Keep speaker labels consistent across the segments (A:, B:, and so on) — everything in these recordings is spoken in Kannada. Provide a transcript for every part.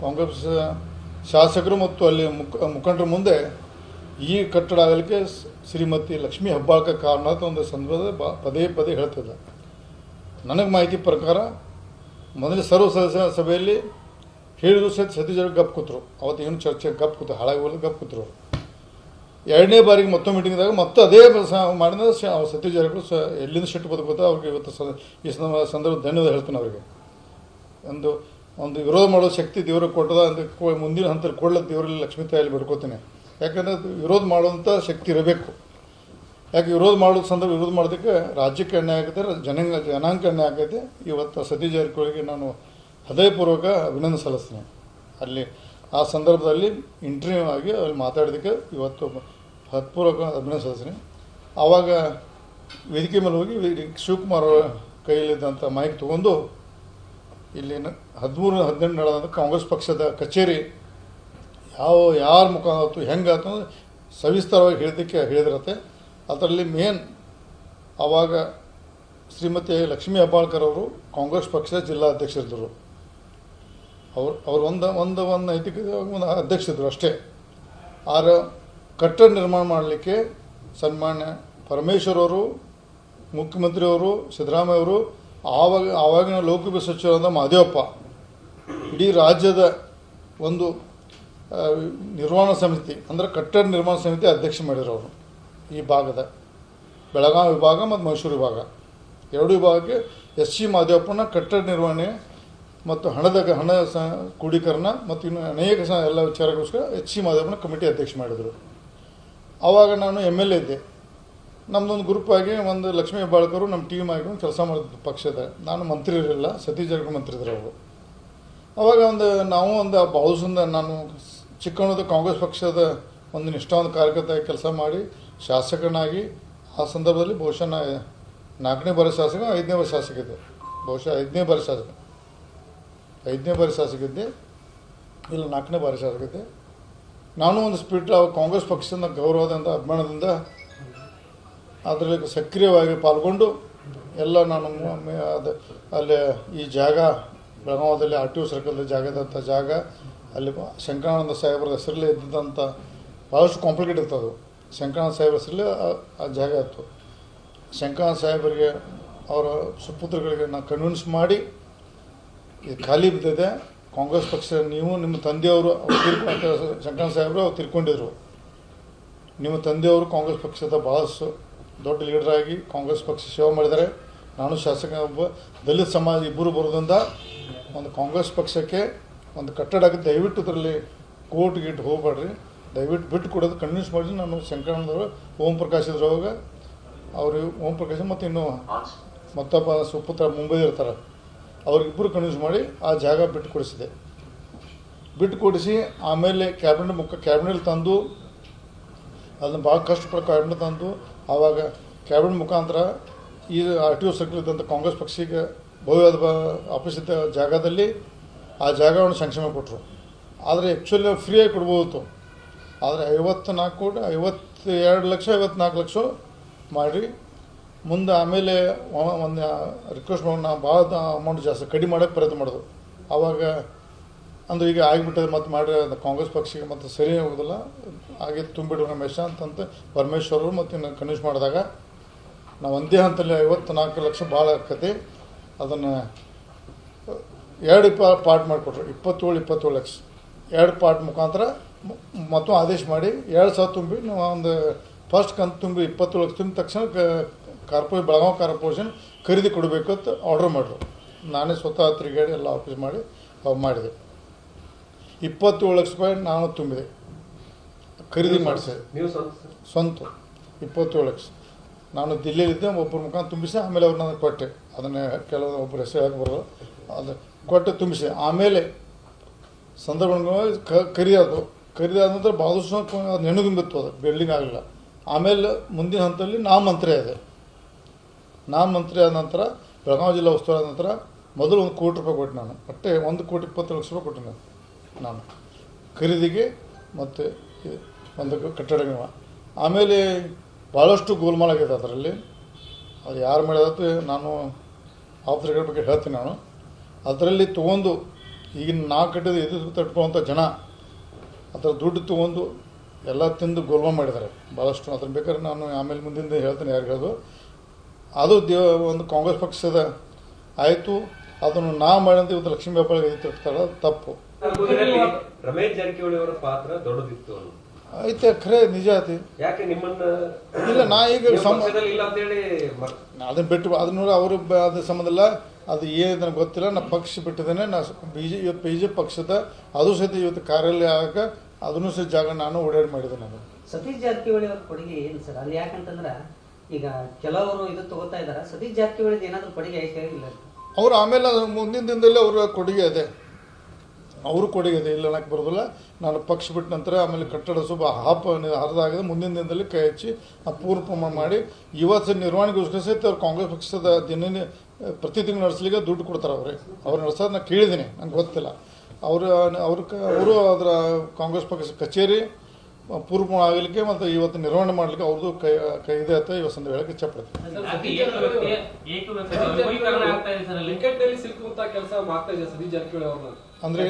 A: ಕಾಂಗ್ರೆಸ್ ಶಾಸಕರು ಮತ್ತು ಅಲ್ಲಿ ಮುಖ, ಮುಖಂಡರ ಮುಂದೆ ಈ ಕಟ್ಟಡ ಆಗಲಿಕ್ಕೆ ಶ್ರೀಮತಿ ಲಕ್ಷ್ಮೀ ಹಬ್ಬಾಳ್ಕ ಕಾರಣ ಅಂತ ಒಂದು ಸಂದರ್ಭದಲ್ಲಿ ಬ, ಪದೇ ಪದೇ ಹೇಳ್ತಿದ್ದ. ನನಗೆ ಮಾಹಿತಿ ಪ್ರಕಾರ ಮೊದಲೇ ಸರ್ವ ಸದಸ್ಯ ಸಭೆಯಲ್ಲಿ ಹೇಳಿದ್ರು ಸಹಿತ ಸತೀಶ್ ಗಪ್ ಕೂತರು. ಅವತ್ತು ಏನು ಚರ್ಚೆ, ಗಪ್ ಕೂತು ಹಾಳಾಗಿ ಹೋಗಿ ಗಪ್ ಕೂತರು ಎರಡನೇ ಬಾರಿಗೆ ಮತ್ತೊಂದು ಮೀಟಿಂಗ್ದಾಗ ಮತ್ತೆ ಅದೇ ಮಾಡಿದ ಸತೀಶ್ ಜಾರಕಿಹೊಳಿ ಸ, ಎಲ್ಲಿಂದ ಸಿಟ್ಟು ಬದುಕುತ್ತಾ ಅವ್ರಿಗೆ ಇವತ್ತು ಸ, ಈ ಸಂದರ್ಭ ಧನ್ಯವಾದ ಹೇಳ್ತೀನಿ ಅವರಿಗೆ. ಒಂದು ಒಂದು ವಿರೋಧ ಮಾಡೋ ಶಕ್ತಿ ದೇವ್ರಿಗೆ ಕೊಟ್ಟದ ಅಂತ ಮುಂದಿನ ಹಂತ ಕೊಡ್ಲ ದೇವರಲ್ಲಿ ಲಕ್ಷ್ಮೀ ತಾಯಲ್ಲಿ ಬಿಡ್ಕೋತೀನಿ. ಯಾಕಂದರೆ ವಿರೋಧ ಮಾಡುವಂಥ ಶಕ್ತಿ ಇರಬೇಕು. ಯಾಕೆ ವಿರೋಧ ಮಾಡೋ ಸಂದರ್ಭ ವಿರೋಧ ಮಾಡೋದಕ್ಕೆ ರಾಜ್ಯಕ್ಕೆ ಅನ್ಯಾಯ ಆಗುತ್ತೆ ಜನಾಂಗ ಜನಾಂಗ ಅನ್ಯಾಯ ಆಗೈತೆ ಇವತ್ತು ಸತೀಶ್ ಜಾರಕಿಹೊಳಿಗೆ ನಾನು ಹೃದಯಪೂರ್ವಕ ಅಭಿನಂದನೆ ಸಲ್ಲಿಸ್ತೀನಿ. ಅಲ್ಲಿ ಆ ಸಂದರ್ಭದಲ್ಲಿ ಇಂಟರ್ವ್ಯೂ ಆಗಿ ಅಲ್ಲಿ ಮಾತಾಡೋದಕ್ಕೆ ಇವತ್ತು ಹತ್ಪೂರ್ವಕ ಅಭಿನಂದನೆ ಸಲ್ಲಿಸ್ತೀನಿ. ಆವಾಗ ವೇದಿಕೆ ಮೇಲೆ ಹೋಗಿ ಶಿವಕುಮಾರ್ ಕೈಯಲ್ಲಿದ್ದಂಥ ಮೈಕ್ ತೊಗೊಂಡು ಇಲ್ಲಿ ಹದಿಮೂರು ಹದಿನೆಂಟು ನಡೆದ ಕಾಂಗ್ರೆಸ್ ಪಕ್ಷದ ಕಚೇರಿ ಯಾವ, ಯಾರ ಮುಖ ಆಯ್ತು ಅಂದ್ರೆ ಸವಿಸ್ತಾರವಾಗಿ ಹೇಳಿದ್ದಕ್ಕೆ ಹೇಳಿದಿರತ್ತೆ. ಅದರಲ್ಲಿ ಮೇನ್ ಆವಾಗ ಶ್ರೀಮತಿ ಲಕ್ಷ್ಮೀ ಹೆಬ್ಬಾಳ್ಕರ್ ಅವರು ಕಾಂಗ್ರೆಸ್ ಪಕ್ಷದ ಜಿಲ್ಲಾಧ್ಯಕ್ಷರಿದ್ದರು. ಅವ್ರು ಅವ್ರು ಒಂದು ಒಂದು ಒಂದು ನೈತಿಕ ಒಂದು ಅಧ್ಯಕ್ಷರಿದ್ದರು ಅಷ್ಟೇ. ಆರ ಕಟ್ಟಡ ನಿರ್ಮಾಣ ಮಾಡಲಿಕ್ಕೆ ಸನ್ಮಾನ್ಯ ಪರಮೇಶ್ವರ್ ಅವರು ಮುಖ್ಯಮಂತ್ರಿಯವರು ಸಿದ್ದರಾಮಯ್ಯ ಅವರು ಆವಾಗ ಆವಾಗಿನ ಲೋಕಸಭೆ ಸಚಿವರಾದ ಮಾದೇವಪ್ಪ. ಇಡೀ ರಾಜ್ಯದ ಒಂದು ನಿರ್ಮಾಣ ಸಮಿತಿ, ಅಂದರೆ ಕಟ್ಟಡ ನಿರ್ಮಾಣ ಸಮಿತಿ ಅಧ್ಯಕ್ಷ ಮಾಡಿರೋರು ಈ ಭಾಗದ ಬೆಳಗಾವಿ ವಿಭಾಗ ಮತ್ತು ಮೈಸೂರು ವಿಭಾಗ. ಎರಡು ವಿಭಾಗಕ್ಕೆ ಎಸ್ ಸಿ ಮಾದೇವಪ್ಪನ ಕಟ್ಟಡ ನಿರ್ವಹಣೆ ಮತ್ತು ಹಣದ ಹಣ ಸ ಕ್ರೋಢೀಕರಣ ಮತ್ತು ಇನ್ನು ಅನೇಕ ಸ, ಎಲ್ಲ ವಿಚಾರಗೋಸ್ಕರ ಎಚ್ ಸಿ ಮಾದೇವಪ್ಪನ ಕಮಿಟಿ ಅಧ್ಯಕ್ಷ ಮಾಡಿದರು. ಆವಾಗ ನಾನು ಎಂ ಎಲ್ ಎ ಇದ್ದೆ. ನಮ್ಮದೊಂದು ಗ್ರೂಪ್ ಆಗಿ ಒಂದು ಲಕ್ಷ್ಮೀ ಹೆಬ್ಬಾಳ್ಕರು ನಮ್ಮ ಟೀಮ್ ಆಗಿ ಕೆಲಸ ಮಾಡಿದ್ದು ಪಕ್ಷದ. ನಾನು ಮಂತ್ರಿ ಇರಲಿಲ್ಲ ಸತೀಶ್ ಜಾರಕಿಹೊಳಿ ಮಂತ್ರಿ ಇದ್ರು ಅವರು. ಅವಾಗ ಒಂದು ನಾವು ಒಂದು ಬಹುಸಂದ ನಾನು ಚಿಕ್ಕಣ್ಣದ ಕಾಂಗ್ರೆಸ್ ಪಕ್ಷದ ಒಂದು ನಿಷ್ಠಾವಂತ ಕಾರ್ಯಕರ್ತ ಕೆಲಸ ಮಾಡಿ ಶಾಸಕನಾಗಿ, ಆ ಸಂದರ್ಭದಲ್ಲಿ ಬಹುಶಃ ನಾಲ್ಕನೇ ಬಾರಿ ಶಾಸಕ, ಐದನೇ ಬಾರಿ ಶಾಸಕ ಇದ್ದೆ. ಬಹುಶಃ ಐದನೇ ಬಾರಿ ಶಾಸಕ. ಐದನೇ ಬಾರಿ ಶಾಸಕ ಇದ್ದೆ. ಇಲ್ಲ, ನಾಲ್ಕನೇ ಬಾರಿ ಶಾಸಕ ಇದ್ದೆ. ನಾನು ಒಂದು ಅವಾಗ ಕಾಂಗ್ರೆಸ್ ಪಕ್ಷದ ಗೌರವದಿಂದ, ಅಭಿಮಾನದಿಂದ ಅದರಲ್ಲಿ ಸಕ್ರಿಯವಾಗಿ ಪಾಲ್ಗೊಂಡು ಎಲ್ಲ ನಾನು ಅದು ಅಲ್ಲಿ ಈ ಜಾಗ ಬೆಳಗಾವದಲ್ಲಿ ಆರ್ ಟಿ ಒ ಸರ್ಕಲ್ ಜಾಗದಂಥ ಜಾಗ, ಅಲ್ಲಿ ಶಂಕರಾನಂದ ಸಾಹೇಬರ ಹೆಸರಲ್ಲೇ ಇದ್ದಂಥ ಭಾಳಷ್ಟು ಕಾಂಪ್ಲಿಕೇಟ್ ಇರ್ತದೆ ಅದು. ಶಂಕರಾನಂದ ಸಾಹೇಬ್ರ ಹೆಸರಲ್ಲೇ ಆ- ಜಾಗ ಇತ್ತು. ಶಂಕರಾನಂದ ಸಾಹೇಬರಿಗೆ ಅವರ ಸುಪುತ್ರಗಳಿಗೆ ನಾನು ಕನ್ವಿನ್ಸ್ ಮಾಡಿ ಇದು ಖಾಲಿ ಬಿದ್ದಿದೆ, ಕಾಂಗ್ರೆಸ್ ಪಕ್ಷ ನೀವು ನಿಮ್ಮ ತಂದೆಯವರು ಶಂಕರಾನಂದ ಸಾಹೇಬರು ಅವ್ರು ತಿರ್ಕೊಂಡಿದ್ರು. ನಿಮ್ಮ ತಂದೆಯವರು ಕಾಂಗ್ರೆಸ್ ಪಕ್ಷದ ಭಾಳ ಸ- ದೊಡ್ಡ ಲೀಡರ್ ಆಗಿ ಕಾಂಗ್ರೆಸ್ ಪಕ್ಷ ಸೇವೆ ಮಾಡಿದ್ದಾರೆ. ನಾನು ಶಾಸಕ ಒಬ್ಬ ದಲಿತ ಸಮಾಜ ಇಬ್ಬರು ಬರೋದ್ರಿಂದ ಒಂದು ಕಾಂಗ್ರೆಸ್ ಪಕ್ಷಕ್ಕೆ ಒಂದು ಕಟ್ಟಡ ದಯವಿಟ್ಟು ಇದರಲ್ಲಿ ಕೋರ್ಟ್ ಗೀಟ್ ಹೋಗ್ಬೇಡ್ರಿ. ದಯವಿಟ್ಟು ಬಿಟ್ಟು ಕೊಡೋದು ಕನ್ವಿನ್ಸ್ ಮಾಡಿ ನಾನು ಶಂಕರಾನಂದವರು ಓಂ ಪ್ರಕಾಶ್ ಇದ್ರವಾಗ ಅವರು ಓಂ ಪ್ರಕಾಶ್ ಮತ್ತು ಇನ್ನು ಮತ್ತೊಬ್ಬ ಸುಪುತ್ರ ಮುಂಬೈ ಇರ್ತಾರೆ. ಅವ್ರಿಗಿಬ್ಬರು ಕನ್ವಿನ್ಸ್ ಮಾಡಿ ಆ ಜಾಗ ಬಿಟ್ಟು ಕೊಡಿಸಿದೆ. ಬಿಟ್ಟು ಕೊಡಿಸಿ ಆಮೇಲೆ ಕ್ಯಾಬಿನೆಟ್ ಮುಖ ಕ್ಯಾಬಿನೆಟ್ ತಂದು, ಅದನ್ನು ಭಾಳ ಕಷ್ಟಪಟ್ಟು ಕ್ಯಾಬಿನೆಟ್ ತಂದು ಆವಾಗ ಕ್ಯಾಬಿನೆಟ್ ಮುಖಾಂತರ ಈ ಆರ್ ಟಿ ಒ ಸರ್ಕಲ್ ಇದ್ದಂಥ ಕಾಂಗ್ರೆಸ್ ಪಕ್ಷಕ್ಕೆ ಭವ್ಯವಾದ ಇದ್ದ ಜಾಗದಲ್ಲಿ ಆ ಜಾಗವನ್ನು ಸಂಕ್ಷೇಮ ಕೊಟ್ಟರು ಆದರೆ ಆ್ಯಕ್ಚುಲಿ ಫ್ರೀಯಾಗಿ ಕೊಡ್ಬೋದಿತ್ತು. ಆದರೆ ಐವತ್ತು ನಾಲ್ಕು ಕೋಟಿ ಐವತ್ತು ಎರಡು ಲಕ್ಷ, ಐವತ್ನಾಲ್ಕು ಲಕ್ಷ ಮಾಡಿ ಮುಂದೆ ಆಮೇಲೆ ಒಂದು ರಿಕ್ವೆಸ್ಟ್ ಮಾಡಿ ನಾವು ಭಾಳ ಅಮೌಂಟ್ ಜಾಸ್ತಿ ಕಡಿಮೆ ಮಾಡೋಕ್ಕೆ ಪ್ರಯತ್ನ ಮಾಡೋದು ಆವಾಗ ಅಂದ್ರೆ ಈಗ ಆಗಿಬಿಟ್ಟರೆ ಮತ್ತೆ ಮಾಡಿ ಅದು ಕಾಂಗ್ರೆಸ್ ಪಕ್ಷಕ್ಕೆ ಮತ್ತೆ ಸರಿ ಹೋಗೋದಿಲ್ಲ ಹಾಗೆ ತುಂಬಿಡು ರಮೇಶ ಅಂತಂತ ಪರಮೇಶ್ವರರು ಮತ್ತು ಇನ್ನು ಕನ್ವಿನ್ಸ್ ಮಾಡಿದಾಗ ನಾವು ಒಂದೇ ಹಂತದಲ್ಲಿ ಐವತ್ತು ನಾಲ್ಕು ಲಕ್ಷ ಭಾಳ ಆಕತಿ. ಅದನ್ನು ಎರಡು ಇಪ್ಪ ಪಾರ್ಟ್ ಮಾಡಿಕೊಟ್ರು. ಇಪ್ಪತ್ತೇಳು ಇಪ್ಪತ್ತೇಳು ಲಕ್ಷ. ಎರಡು ಪಾರ್ಟ್ ಮುಖಾಂತರ ಮತ್ತು ಆದೇಶ ಮಾಡಿ ಎರಡು ಸಾವಿರ ತುಂಬಿ ನಾವು ಒಂದು ಫಸ್ಟ್ ಕಂತು ತುಂಬಿ ಇಪ್ಪತ್ತೇಳು ಲಕ್ಷ ತುಂಬಿದ ತಕ್ಷಣ ಕಾರ್ಪೊರೇ ಬೆಳಗಾವಿ ಕಾರ್ಪೊರೇಷನ್ ಖರೀದಿ ಕೊಡಬೇಕು ಅಂತ ಆರ್ಡ್ರ್ ಮಾಡಿದ್ರು ನಾನೇ ಸ್ವತಃ ತಿರುಗಾಡಿ ಎಲ್ಲ ಆಫೀಸ್ ಮಾಡಿ ಮಾಡಿದೆ. ಇಪ್ಪತ್ತೇಳು ಲಕ್ಷ ರೂಪಾಯಿ ನಾನು ತುಂಬಿದೆ. ಖರೀದಿ ಮಾಡಿಸಿ
B: ನೀವು ಸ್ವಂತ
A: ಇಪ್ಪತ್ತೇಳು ಲಕ್ಷ. ನಾನು ದಿಲ್ಲಿಯಲ್ಲಿದ್ದೆ ಒಬ್ಬರ ಮುಖ ತುಂಬಿಸಿ ಆಮೇಲೆ ಅವ್ರು ನನಗೆ ಕೊಟ್ಟೆ. ಅದನ್ನು ಕೆಲವೊಂದು ಒಬ್ಬರು ಹೆಸರು ಹೇಳಕ್ಕೆ ಬರೋದು ಅದು ಕೊಟ್ಟು ತುಂಬಿಸಿ. ಆಮೇಲೆ ಸಂದರ್ಭ ಕರಿಯೋದು ಖರೀದಾದ ನಂತರ ಭಾಳಷ್ಟು ಅದು ನೆನಗುಂಬಿತ್ತು ಅದು. ಬಿಲ್ಡಿಂಗ್ ಆಗಲಿಲ್ಲ. ಆಮೇಲೆ ಮುಂದಿನ ಹಂತದಲ್ಲಿ ನಾ ಮಂತ್ರಿ ಆದೆ ನಾ ಮಂತ್ರಿ ಆದ ನಂತರ ಬೆಳಗಾವಿ ಜಿಲ್ಲಾ ಉಸ್ತುವಾರಿ ಆದ ನಂತರ ಮೊದಲು ಒಂದು ಕೋಟಿ ರೂಪಾಯಿ ಕೊಟ್ಟೆ ನಾನು. ಒಟ್ಟೆ ಒಂದು ಕೋಟಿ ಇಪ್ಪತ್ತು ಲಕ್ಷ ರೂಪಾಯಿ ಕೊಟ್ಟೆ ನಾನು. ನಾನು. ಖರೀದಿಗೆ ಮತ್ತು ಒಂದು ಕಟ್ಟಡ ಆಮೇಲೆ ಭಾಳಷ್ಟು ಗೋಲ್ಮಾಲ್ ಆಗಿದೆ ಅದರಲ್ಲಿ. ಅದು ಯಾರು ಮಾಡಿದತ್ತು ನಾನು ಆಫೀಸರ್ಗಳ ಬಗ್ಗೆ ಹೇಳ್ತೀನಿ ನಾನು. ಅದರಲ್ಲಿ ತೊಗೊಂಡು ಈಗಿನ ನಾ ಕಟ್ಟಿದ ಇದು ತಟ್ಕೊಳ್ಳುವಂಥ ಜನ ಅದರ ದುಡ್ಡು ತೊಗೊಂಡು ಎಲ್ಲ ತಿಂದು ಗೋಲ್ಮ ಮಾಡಿದ್ದಾರೆ. ಭಾಳಷ್ಟು ಅದ್ರ ಬೇಕಾದ್ರೆ ನಾನು ಆಮೇಲೆ ಮುಂದಿಂದ ಹೇಳ್ತೀನಿ ಯಾರು ಹೇಳೋದು. ಅದು ದೇವ ಒಂದು ಕಾಂಗ್ರೆಸ್ ಪಕ್ಷದ ಆಯಿತು. ಅದನ್ನು ನಾ ಮಾಡಿದಂತ ಇವತ್ತು ಲಕ್ಷ್ಮೀ ಇದು ತಪ್ಪು.
B: ರಮೇಶ್ ಜಾರಕಿಹೊಳಿ ಅವರ ಪಾತ್ರ ದೊಡ್ಡದಿತ್ತು.
A: ಐತೆ ಖರೆ ನಿಜ ಐತಿ
B: ಯಾಕೆ ನಿಮ್ಮನ್ನ
A: ಇಲ್ಲ, ನಾ ಈಗ
B: ಇಲ್ಲ ಅಂತೇಳಿ ಮ-
A: ಅದನ್ನ ಬಿಟ್ಟು ಅದನ್ನ ಅವರು ಅದು ಸಂಬಂಧಲ್ಲ ಅದು ಏನು ನನಗೆ ಗೊತ್ತಿಲ್ಲ ನಾ ಪಕ್ಷ ಬಿಟ್ಟಿದ್ದೇನೆ ನಾ ಬಿ ಜೆ ಇವತ್ತು ಬಿ ಜೆ ಪಕ್ಷದ ಅದು ಸಹಿತ ಇವತ್ತು ಕಾರ್ಯಾಲಯ ಆಗಕ ಅದನ್ನು ಸಹ ಜಾಗ ನಾನು ಓಡಾಡಿ ಮಾಡಿದೆ ನಾನು.
C: ಸತೀಶ್ ಜಾರಕಿಹೊಳಿ ಅವ್ರ ಕೊಡುಗೆ ಏನು ಸರ್? ಅಲ್ಲಿ ಯಾಕಂತಂದ್ರ ಈಗ ಕೆಲವರು ಇದು ತಗೋತಾ ಇದಾರೆ. ಸತೀಶ್ ಜಾರಕಿಹೊಳಿ ಏನಾದ್ರು ಕೊಡುಗೆ ಐತೆ ಇಲ್ಲ
A: ಅವ್ರು ಆಮೇಲೆ ಮುಂದಿನ ದಿನದಲ್ಲಿ ಅವರ ಕೊಡುಗೆ ಇದೆ ಅವರು ಕೊಡುಗೆ ಇದೆ, ಇಲ್ಲಿ ಅನ್ನಕ್ಕೆ ಬರೋದಿಲ್ಲ. ನಾನು ಪಕ್ಷ ಬಿಟ್ಟ ನಂತರ ಆಮೇಲೆ ಕಟ್ಟಡ ಶುಭ ಹಾಪ ಹರಿದಾಗ ಮುಂದಿನ ದಿನದಲ್ಲಿ ಕೈ ಹಚ್ಚಿ ಆ ಪೂರ್ಣ ಪ್ರಮಾಣ ಮಾಡಿ. ಇವತ್ತು ನಿರ್ವಹಣೆಗೋಸ್ಕರ ಸಹಿತ ಅವ್ರು ಕಾಂಗ್ರೆಸ್ ಪಕ್ಷದ ದಿನ ಪ್ರತಿ ತಿಂಗಳು ನಡೆಸಲಿಕ್ಕೆ ದುಡ್ಡು ಕೊಡ್ತಾರೆ ಅವ್ರಿಗೆ ಅವ್ರು ನಡೆಸೋದು ನಾನು ಕೇಳಿದ್ದೀನಿ, ನಂಗೆ ಗೊತ್ತಿಲ್ಲ. ಅವರು, ಅವ್ರ ಅವರು ಅದರ ಕಾಂಗ್ರೆಸ್ ಪಕ್ಷದ ಕಚೇರಿ ಪೂರ್ವ ಆಗಲಿಕ್ಕೆ ಮತ್ತು ಇವತ್ತು ನಿರ್ವಹಣೆ ಮಾಡಲಿಕ್ಕೆ ಅವ್ರದ್ದು ಕೈ ಕೈ ಇದೆ ಅಂತ ಇವತ್ತು ಹೇಳಕ್ಕೆ ಇಚ್ಛಪಡ್ತೀನಿ ಅಂದ್ರೆ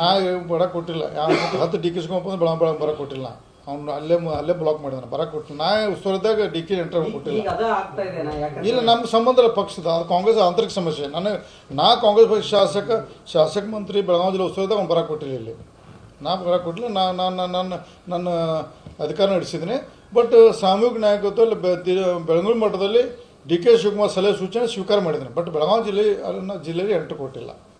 A: ನಾ ಬರ ಕೊಟ್ಟಿಲ್ಲ. ಯಾವ ಹತ್ತು ಡಿ ಕೆ ಶಿವಕುಮಾರ್ ಬಡ ಬೆಳ ಬರ ಕೊಟ್ಟಿಲ್ಲ ಅವ್ನು ಅಲ್ಲೇ ಅಲ್ಲೇ ಬ್ಲಾಕ್ ಮಾಡಿದಾನೆ ಬರ ಕೊಟ್ಟು ನಾ ಉಸ್ತುವಾರಿದ್ದಾಗ ಡಿ ಕೆ ಎಂಟ್ರ್ ಕೊಟ್ಟಿಲ್ಲ. ಇಲ್ಲ ನಮ್ಮ ಸಂಬಂಧ ಪಕ್ಷದ ಅದು ಕಾಂಗ್ರೆಸ್ ಆಂತರಿಕ ಸಮಸ್ಯೆ. ನಾನು ನಾ ಕಾಂಗ್ರೆಸ್ ಪಕ್ಷ ಶಾಸಕ ಶಾಸಕ ಮಂತ್ರಿ ಬೆಳಗಾವಿ ಜಿಲ್ಲೆ ಉಸ್ತುವಾರಿದಾಗ ಅವ್ನು ಬರ ಕೊಟ್ಟಿಲ್ಲ ಇಲ್ಲಿ. ನಾ ಬರ ಕೊಟ್ಟಿಲ್ಲ ನಾ ನಾನು ನನ್ನ ನನ್ನ ಅಧಿಕಾರ ನಡೆಸಿದ್ದೀನಿ. ಬಟ್ ಸಾಮೂಹಿಕ ನಾಯಕತ್ವ ಬೆಳಗಾವಿ ಮಠದಲ್ಲಿ ಡಿ ಕೆ ಶಿವಕುಮಾರ್ ಸಲಹೆ ಸೂಚನೆ ಸ್ವೀಕಾರ ಮಾಡಿದ್ದೀನಿ. ಬಟ್ ಬೆಳಗಾವಿ ಜಿಲ್ಲೆ ಅಲ್ಲಿನ ಜಿಲ್ಲೆಗೆ ಎಂಟ್ರ್ ಕೊಟ್ಟಿಲ್ಲ